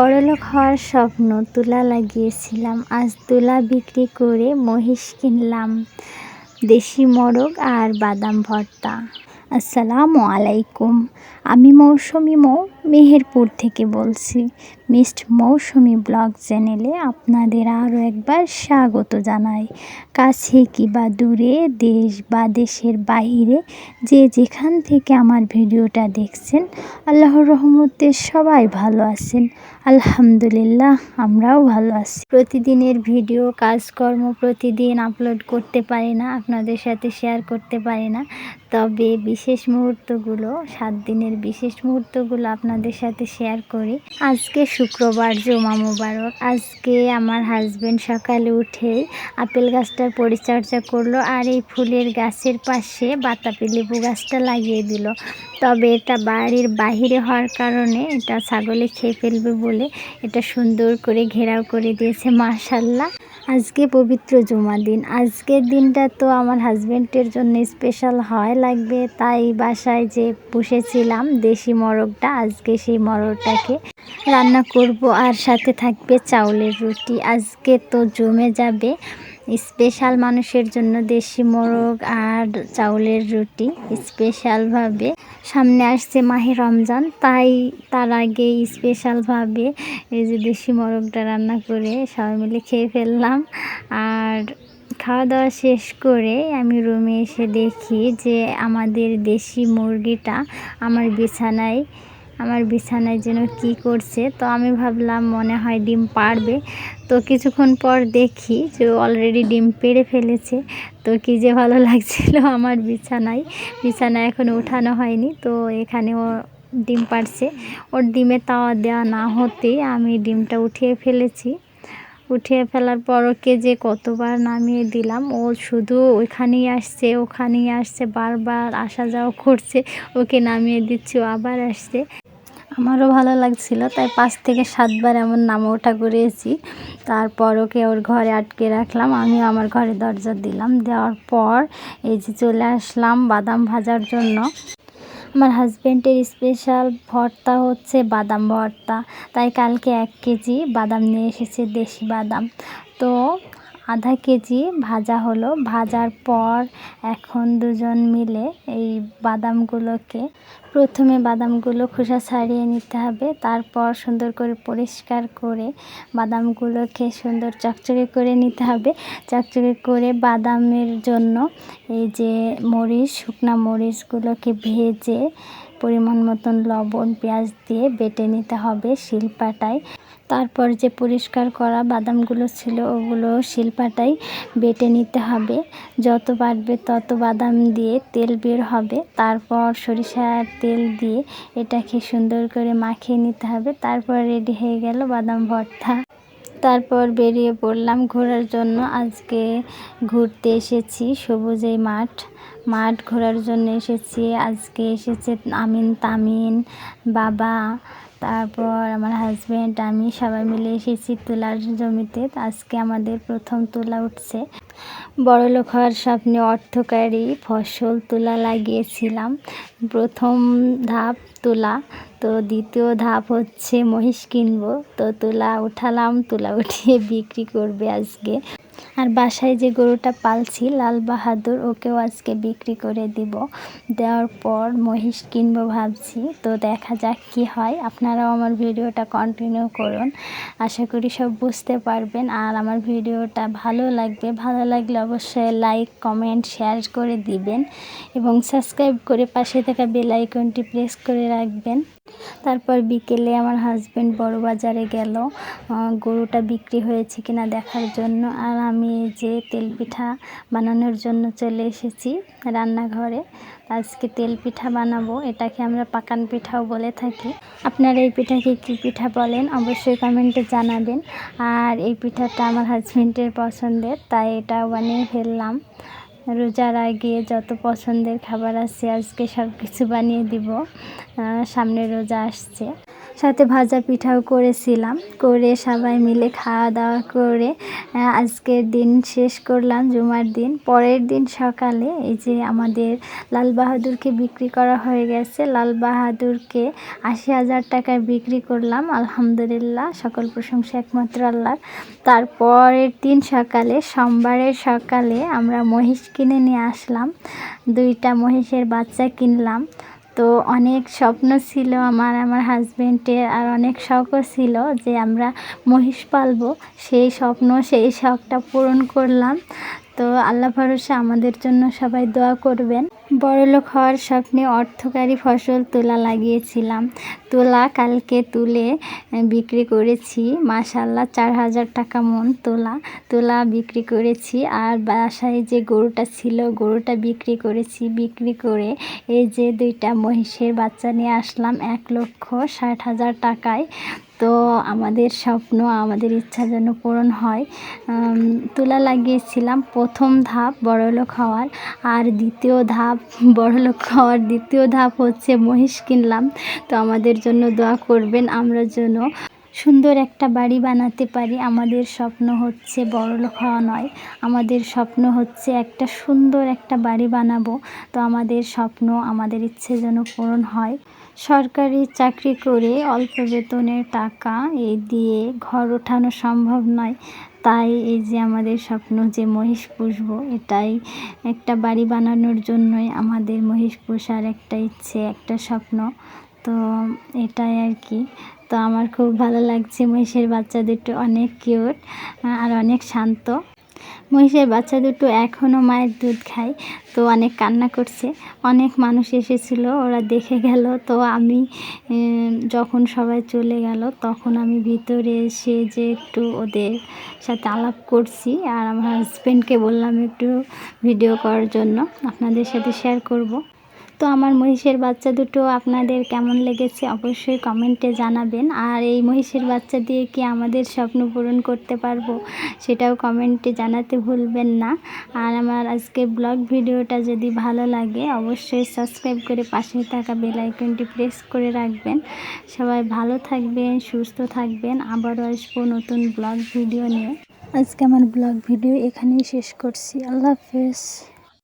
বড়লোক হওয়ার স্বপ্ন, তুলা লাগিয়েছিলাম। আজ তুলা বিক্রি করে মহিষ কিনলাম। দেশি মোরগ আর বাদাম ভর্তা। আসসালামু আলাইকুম। আমি মৌসুমি মৌ মেহেরপুর থেকে বলছি। মিস্ট মৌসুমি ব্লগ চ্যানেলে আপনাদের আরও একবার স্বাগত জানাই। কাছে কি বা দূরে, দেশ বা দেশের বাইরে যে যেখান থেকে আমার ভিডিওটা দেখছেন, আল্লাহর রহমতে সবাই ভালো আছেন। আলহামদুলিল্লাহ, আমরাও ভালো আছি। প্রতিদিনের ভিডিও, কাজকর্ম প্রতিদিন আপলোড করতে পারি না, আপনাদের সাথে শেয়ার করতে পারি না। তবে বিশেষ মুহূর্তগুলো, সাত দিনের বিশেষ মুহূর্তগুলো আপনাদের সাথে শেয়ার করি। আজকে শুক্রবার, জমা মোবারক। আজকে আমার হাজবেন্ড সকালে উঠেই আপেল গাছটার পরিচর্যা করল আর এই ফুলের গাছের পাশে বাতাবি লেবু গাছটা লাগিয়ে দিল। তবে এটা বাড়ির বাহিরে হওয়ার কারণে এটা ছাগলে খেয়ে ফেলবে বলে এটা সুন্দর করে ঘেরাও করে দিয়েছে মাশাল্লাহ আজকে পবিত্র জমা দিন। আজকের দিনটা তো আমার হাজব্যান্ডের জন্য স্পেশাল হয় লাগবে। তাই বাসায় যে পুষেছিলাম দেশি মরগটা, আজকে সেই মরগটাকে রান্না করব। আর সাথে থাকবে চাউলের রুটি। আজকে তো জমে যাবে স্পেশাল মানুষের জন্য দেশি মোরগ আর চাউলের রুটি স্পেশালভাবে। সামনে আসছে মাহে রমজান, তাই তার আগে স্পেশালভাবে এই যে দেশি মোরগটা রান্না করে সবাই মিলে খেয়ে ফেললাম। আর খাওয়া দাওয়া শেষ করে আমি রুমে এসে দেখি যে আমাদের দেশি মুরগিটা আমার বিছানায় আমার বিছানায় যেন কি করছে, তো আমি ভাবলাম মনে হয় ডিম পারবে। তো কিছুক্ষণ পর দেখি যে অলরেডি ডিম পেড়ে ফেলেছে। তো কী যে ভালো লাগছিল আমার বিছানায়। বিছানায় এখনও উঠানো হয়নি, তো এখানে ও ডিম পারছে। ওর ডিমে তাওয়া দেওয়া না হতেই আমি ডিমটা উঠিয়ে ফেলেছি। উঠিয়ে ফেলার পর ওকে যে কতবার নামিয়ে দিলাম, ও শুধু ওইখানেই আসছে, ওখানেই আসছে, বারবার আসা যাওয়া করছে, ওকে নামিয়ে দিচ্ছি আবার আসছে। আমারও ভালো লাগছিল। তাই পাঁচ থেকে সাতবার এমন নামা ওঠা করেছি। তারপর ওকে ওর ঘরে আটকে রাখলাম। আমিও আমার ঘরে দরজা দিলাম। দেওয়ার পর এই যে চলে আসলাম বাদাম ভাজার জন্য। আমার হাজব্যান্ডের স্পেশাল ভর্তা হচ্ছে বাদাম ভর্তা। তাই কালকে এক কেজি বাদাম নিয়ে এসেছে দেশি বাদাম। তো আধা কেজি ভাজা হলো। ভাজার পর এখন দুজন মিলে এই বাদামগুলোকে, প্রথমে বাদামগুলো খোসা ছাড়িয়ে নিতে হবে, তারপর সুন্দর করে পরিষ্কার করে বাদামগুলোকে সুন্দর চকচকে করে নিতে হবে। চকচকে করে বাদামের জন্য এই যে মরিচ, শুকনা মরিচগুলোকে ভেজে পরিমাণ মতন লবণ, পেঁয়াজ দিয়ে বেটে নিতে হবে শিলপাটায়। তারপর যে পরিষ্কার করা বাদামগুলো ছিল ওগুলো শিলপাটায় বেটে নিতে হবে। যত বাটবে তত বাদাম দিয়ে তেল বের হবে। তারপর সরিষার তেল দিয়ে এটাকে সুন্দর করে মাখিয়ে নিতে হবে। তারপর রেডি হয়ে গেল বাদাম ভর্তা। তারপর বেরিয়ে পড়লাম ঘোরার জন্য। আজকে ঘুরতে এসেছি সবুজেই মাঠ। মাঠ ঘোরার জন্য এসেছি। আজকে এসেছে আমিন তামিন বাবা তারপর আমার হাজব্যান্ড আমি সবাই মিলে এসেছি তুলার জমিতে। আজকে আমাদের প্রথম তোলা উঠছে। বড়লোক হওয়ার স্বপ্নে অর্থকারী ফসল তোলা লাগিয়েছিলাম। প্রথম ধাপ তোলা, তো দ্বিতীয় ধাপ হচ্ছে মহিষ কিনবো। তো তুলা উঠালাম, তুলা উঠিয়ে বিক্রি করবে আজকে। আর বাসায় যে গরুটা পালছি, লাল বাহাদুর, ওকেও আজকে বিক্রি করে দিব। দেওয়ার পর মহিষ কিনবো ভাবছি, তো দেখা যাক কি হয়। আপনারাও আমার ভিডিওটা কন্টিনিউ করুন। আশা করি সব বুঝতে পারবেন। আর আমার ভিডিওটা ভালো লাগবে, ভালো লাগলে অবশ্যই লাইক কমেন্ট শেয়ার করে দিবেন এবং সাবস্ক্রাইব করে পাশে থাকা বেল আইকনটি প্রেস করে রাখবেন। তারপর বিকেলে আমার হাজব্যান্ড বড় বাজারে গেল গরুটা বিক্রি হয়েছে কিনা দেখার জন্য। আর আমি যে তেল পিঠা বানানোর জন্য চলে এসেছি রান্নাঘরে। আজকে তেল পিঠা বানাবো, এটাকে আমরা পাকান পিঠাও বলে থাকি। আপনারা এই পিঠাকে কী পিঠা বলেন অবশ্যই কমেন্টে জানাবেন। আর এই পিঠাটা আমার হাজব্যান্ডের পছন্দের, তাই এটাও বানিয়ে ফেললাম। রোজার আগে যত পছন্দের খাবার আছে আজকে সব কিছু বানিয়ে দিব। সামনে রোজা আসছে। সাথে ভাজা পিঠাও করেছিলাম। করে সবাই মিলে খাওয়া দাওয়া করে আজকের দিন শেষ করলাম, জুমার দিন। পরের দিন সকালে এই যে আমাদের লাল বাহাদুরকে বিক্রি করা হয়ে গেছে। লাল বাহাদুরকে আশি হাজার টাকায় বিক্রি করলাম। আলহামদুলিল্লাহ, সকল প্রশংসা একমাত্র আল্লাহর। তারপরের দিন সকালে, সোমবারের সকালে আমরা মহিষ কিনে নিয়ে আসলাম। দুইটা মহিষের বাচ্চা কিনলাম। তো অনেক স্বপ্ন ছিল আমার আমার হাজব্যান্ডের আর অনেক শখও ছিল যে আমরা মহিষ পালবো। সেই স্বপ্ন, সেই শখটা পূরণ করলাম। তো আল্লাহ ভরসা আমাদের জন্য সবাই দোয়া করবেন। বড়লোক হওয়ার স্বপ্নে অর্থকারী ফসল তোলা লাগিয়েছিলাম। তোলা কালকে তুলে বিক্রি করেছি। মাশাল্লাহ চার হাজার টাকা মন তোলা। তোলা বিক্রি করেছি। আর বাসায় যে গরুটা ছিল, গরুটা বিক্রি করেছি। বিক্রি করে এই যে দুইটা মহিষের বাচ্চা নিয়ে আসলাম এক লক্ষ ষাট হাজার টাকায়। তো আমাদের স্বপ্ন, আমাদের ইচ্ছা যেন পূরণ হয়। তুলা লাগিয়েছিলাম প্রথম ধাপ বড়লোক হওয়ার। আর দ্বিতীয় ধাপ বড়লোক হওয়ার দ্বিতীয় ধাপ হচ্ছে মহিষ কিনলাম। তো আমাদের জন্য দোয়া করবেন, আমরা যেন সুন্দর একটা বাড়ি বানাতে পারি। আমাদের স্বপ্ন হচ্ছে বড়লোক হওয়া নয়, আমাদের স্বপ্ন হচ্ছে একটা সুন্দর একটা বাড়ি বানাবো। তো আমাদের স্বপ্ন, আমাদের ইচ্ছে যেন পূরণ হয়। সরকারি চাকরি করে অল্প বেতনের টাকা এই দিয়ে ঘর ওঠানো সম্ভব নয়। তাই এই যে আমাদের স্বপ্ন যে মহিষ পুষবো, এটাই একটা বাড়ি বানানোর জন্যই আমাদের মহিষ পোষার একটা ইচ্ছে, একটা স্বপ্ন। তো এটাই আর কি। তো আমার খুব ভালো লাগছে মহিষের বাচ্চা দুটো অনেক কিউট আর অনেক শান্ত। মহিষের বাচ্চা দুটো এখনও মায়ের দুধ খায়, তো অনেক কান্না করছে। অনেক মানুষ এসেছিল, ওরা দেখে গেল, তো আমি যখন সবাই চলে গেল, তখন আমি ভিতরে এসে যে একটু ওদের সাথে আলাপ করছি, আর আমার হাজব্যান্ডকে বললাম একটু ভিডিও করার জন্য, আপনাদের সাথে শেয়ার করব। তো আমার মহিষের বাচ্চা দুটো আপনাদের কেমন লেগেছে অবশ্যই কমেন্টে জানাবেন। আর এই মহিষের বাচ্চা দিয়ে কি আমাদের স্বপ্ন পূরণ করতে পারব সেটাও কমেন্টে জানাতে ভুলবেন না। আর আমার আজকে ব্লগ ভিডিওটা যদি ভালো লাগে অবশ্যই সাবস্ক্রাইব করে পাশে থাকা বেল আইকনটি প্রেস করে রাখবেন। সবাই ভালো থাকবেন, সুস্থ থাকবেন। আবারও আসব নতুন ব্লগ ভিডিও নিয়ে। আজকে আমার ব্লগ ভিডিও এখানেই শেষ করছি। আল্লাহ হাফেজ।